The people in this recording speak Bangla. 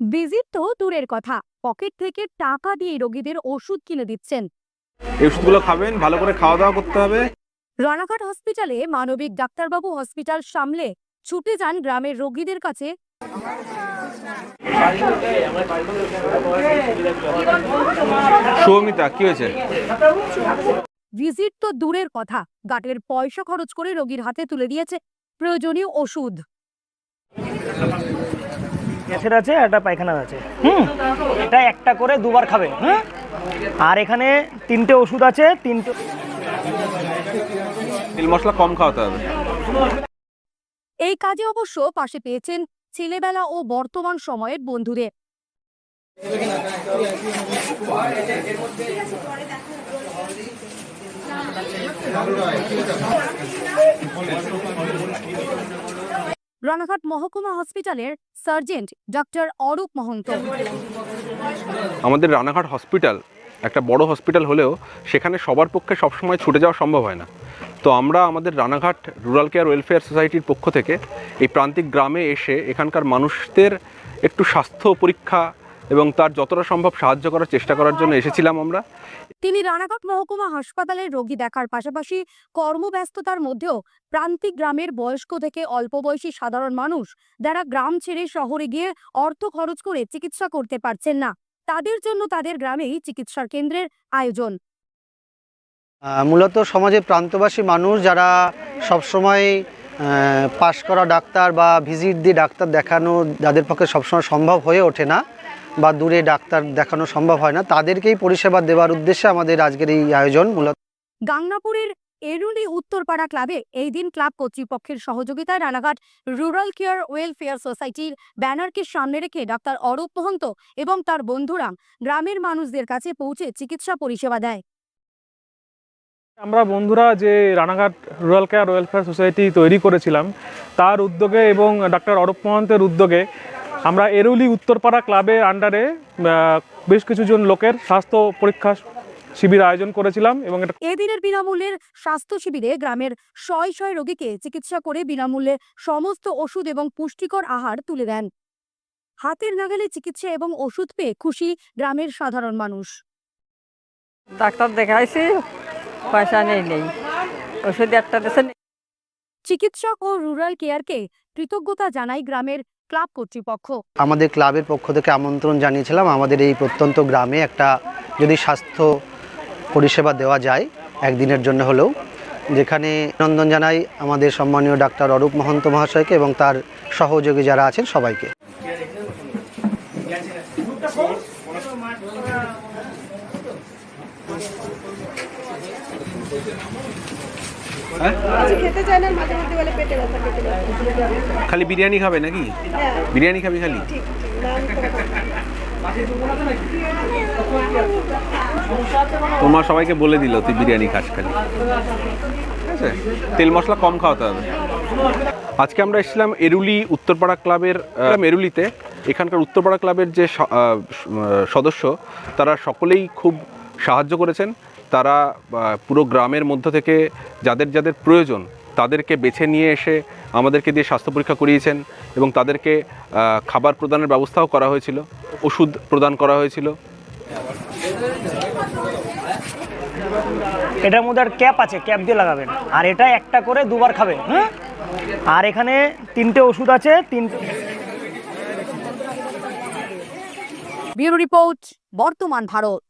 ভিজিট তো দূরের কথা। পকেট থেকে টাকা দিয়ে রোগীদের ওষুধ কিনে দিচ্ছেন। এই ওষুধগুলো খাবেন ভালো করে খাওয়া দাওয়া করতে হবে। রানাঘাট হসপিটালে মানবিক ডাক্তারবাবু হসপিটাল সামলে ছুটে যান গ্রামের রোগীদের কাছে। সৌমিতা কি হয়েছে? ভিজিট তো দূরের কথা। গাটের পয়সা খরচ করে রোগীর হাতে তুলে দিয়েছে। প্রয়োজনীয় ওষুধ। গ্যাসের আছে একটা পায়খানার আছে। হুম? এটা একটা করে দুবার খাবে হুম? আর এখানে তিনটে ওষুধ আছে তিনটে তেল মশলা কম খাওয়াতে হবে। এই কাজে অবশ্য পাশে পেয়েছেন ছেলেবেলা ও বর্তমান সময়ের বন্ধুদের। রানাঘাট মহকুমা হসপিটালের সার্জেন্ট ডক্টর অরূপ মহন্ত। আমাদের রানাঘাট হসপিটাল একটা বড় হসপিটাল হলেও সেখানে সবার পক্ষে সবসময় ছুটে যাওয়া সম্ভব হয় না। তো আমরা আমাদের রানাঘাট রুরাল কেয়ার ওয়েলফেয়ার সোসাইটির পক্ষ থেকে এই প্রান্তিক গ্রামে এসে এখানকার মানুষদের একটু স্বাস্থ্য পরীক্ষা এবং তার যতটা সম্ভব সাহায্য করার চেষ্টা করার জন্য এসেছিলাম আমরা। তিনি রানাঘাট মহকুমা হাসপাতালে রোগী দেখার পাশাপাশি কর্মব্যস্ততার মধ্যেও প্রান্তিক গ্রামের বয়স্ক থেকে অল্প বয়সী সাধারণ মানুষ যারা গ্রাম ছেড়ে শহরে গিয়ে অর্থ খরচ করে চিকিৎসা করতে পারছেন না তাদের জন্য তাদের গ্রামেই চিকিৎসার কেন্দ্রের আয়োজন। মূলত সমাজে প্রান্তবাসী মানুষ যারা সবসময় পাশ করা ডাক্তার বা ভিজিট দিয়ে ডাক্তার দেখানো যাদের পক্ষে সবসময় সম্ভব হয়ে ওঠে না বা দূরে ডাক্তার দেখানো সম্ভব হয় না তাদেরকেই পরিষেবা দেওয়ার উদ্দেশ্যে আমাদের আজকের এই আয়োজন মূলত। গাংনাপুরের এরুলি উত্তরপাড়া ক্লাবে এই দিন ক্লাব কর্তৃপক্ষের সহযোগিতায় রানাঘাট রুরাল কেয়ার ওয়েলফেয়ার সোসাইটির ব্যানারকে সামনে রেখে ডাক্তার অরূপ মহন্ত এবং তার বন্ধুরা গ্রামের মানুষদের কাছে পৌঁছে চিকিৎসা পরিষেবা দেয়। আমরা বন্ধুরা যে Ranaghat rural care welfare society তৈরি করেছিলাম তার উদ্যোগে এবং ডাক্তার অরূপ মহন্তের উদ্যোগে আমরা এরুলি উত্তরপাড়া ক্লাবের আন্ডারে বেশ কিছুজন লোকের স্বাস্থ্য পরীক্ষা শিবির আয়োজন করেছিলাম এবং এটা এদিনের বিনামূল্যের স্বাস্থ্য শিবিরে গ্রামের শয় শয় রোগীকে চিকিৎসা করে বিনামূল্যে সমস্ত ওষুধ এবং পুষ্টিকর আহার তুলে দেন। হাতের নাগালে চিকিৎসা এবং ওষুধ পেয়ে খুশি গ্রামের সাধারণ মানুষ। ডাক্তার দেখাইছি পয়সা নেই নেই। ওষুধ একটা দেশে চিকিৎসক ও রুরাল কেয়ারকে কৃতজ্ঞতা জানাই গ্রামের ক্লাব কর্তৃপক্ষ। আমাদের ক্লাবের পক্ষ থেকে আমন্ত্রণ জানিয়েছিলাম, আমাদের এই প্রত্যন্ত গ্রামে একটা যদি স্বাস্থ্য পরিষেবা দেওয়া যায় একদিনের জন্য হলেও, যেখানে নন্দন জানাই আমাদের সম্মানীয় ডাক্তার অরূপ মহন্ত মহাশয়কে এবং তার সহযোগী যারা আছেন সবাইকে। খালি বিরিয়ানি খাবে নাকি? বিরিয়ানি খাবি খালি? তোমার সবাইকে বলে দিল, তুই বিরিয়ানি খাস খালি। ঠিক আছে? তেল মশলা কম খাওয়াতে হবে। আজকে আমরা এসেছিলাম এরুলি উত্তরপাড়া ক্লাবের এরুলিতে। এখানকার উত্তরপাড়া ক্লাবের যে সদস্য, তারা সকলেই খুব সাহায্য করেছেন। তারা পুরো গ্রামের মধ্য থেকে যাদের যাদের প্রয়োজন, তাদেরকে বেছে নিয়ে এসে আমাদেরকে দিয়ে স্বাস্থ্য পরীক্ষা করিয়েছেন এবং তাদেরকে খাবার প্রদানের ব্যবস্থাও করা হয়েছিল, ওষুধ প্রদান করা হয়েছিল। এটার মধ্যে আর ক্যাপ আছে, ক্যাপ দিয়ে লাগাবেন। আর এটা একটা করে দুবার খাবে হুম? আর এখানে তিনটে ওষুধ আছে তিন ব্যুরো রিপোর্ট বর্তমান ভারত।